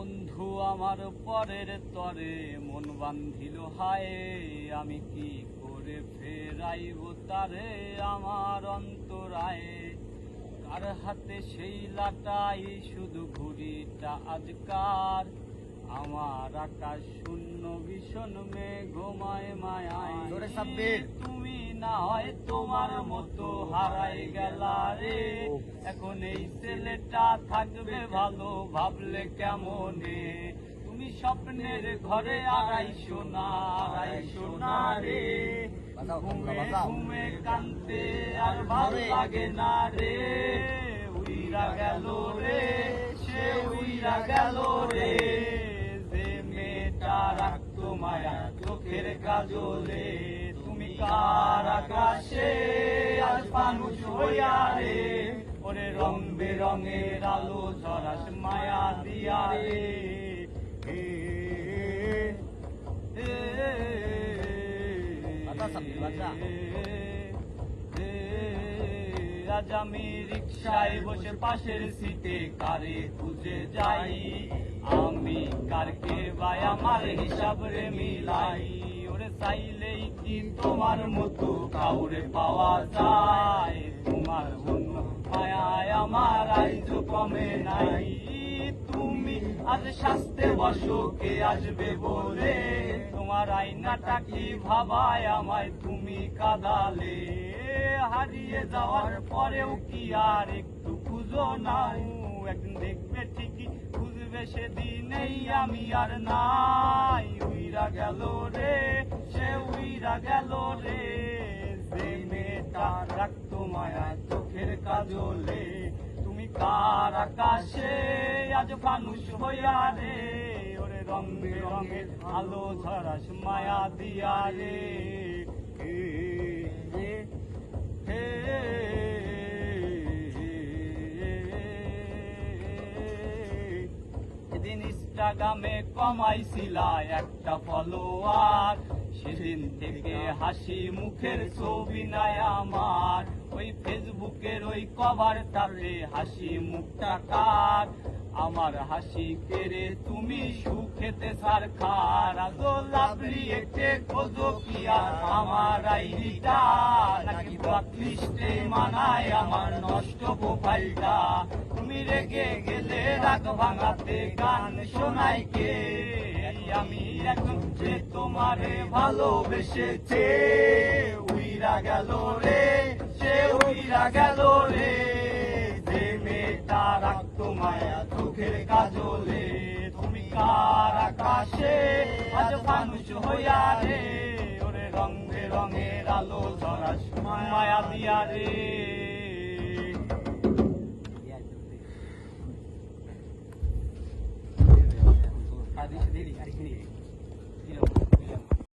বন্ধু আমার পরের তরে মন বান্ধিল হায় আমি কি করে ফেরাইব তারে আমার অন্তরায়? কার হাতে সেই লাটাই শুধু ঘুড়িটা আজকার? আমার আকাশ শূন্য ভীষণ মেঘমায় মায়ায়। তুমি না হয় তোমার মতো হারাই গেলা রে। এখন এই ছেলেটা থাকবে ভালো, ভাবলে কেমনে? তুমি স্বপ্নের ঘরে আড়াইশো না আড়াইশো না রে। ঘুমে ঘুমে কানতে আর ভালো লাগে না রে। উইরা গেল রে, সে উইরা গেল রে। যে মেয়েটা রাখতো মায়া চোখের কাজলে। কার আকাশে আজ মানুষ হইয়া রে। ওরে রং বেরঙের আলো ঝরাস মায়া দিয়া রে। আজ আমি রিক্সায় বসে পাশের সিটে কারে খুঁজে যাই। আমি কারকে বাই আমার হিসাব রে মিলাই। চাইলেই কি তোমার মতো কাউরে পাওয়া যায়। তোমার অন্য মায়ায় আমার আইজ কমে নাই। তুমি আজ শাস্তে বসো, কে আসবে বলে? তোমার আইনাটা কি ভাবায় আমায় তুমি কাদালে? হারিয়ে যাওয়ার পরেও কি আর একটু খুঁজো নাও একদিন দেখবে ঠিকই খুঁজবে সেদিনেই আমি আর নাই। উইরা গেল রে। উইরা গেল রে। যে মেয়েটা রাখতো মায়া চোখের কাজলে। তুমি কার আকাশে আজ মানুষ হইয়া রে? ওরে রং বেরঙের আলো ঝরাস মায়া দিয়া রে। ইনস্টাগ্রামে কমাইছিলা একটা ফলোয়ার। সেদিন থেকে হাসি মুখের ছবি নাই আমার। ওই ফেসবুকের ওই কভার তাতে হাসি মুখটা কার? আমার হাসি কেড়ে তুমি সুখেতে সার খার। লাভলি এতে খোঁজো কি আর? আমার আইডিটা নাকি ব্লকলিস্টে মানায়? আমার নষ্ট প্রোফাইলটা তুমি রেগে ভাঙাতে গান শোনাই কে? আমি এখন যে তোমারে ভালোবেসেছে, উইরা গেল রে, সে উইরা গেল রে। যে মেয়েটা রাখতো মায়া চোখের কাজলে, তুমি কার আকাশে আজ মানুষ হইয়া রে? ওরে রঙে রঙের আলো ঝরাস মায়া দিয়া রে। আর দিছে দেরি আর এখানে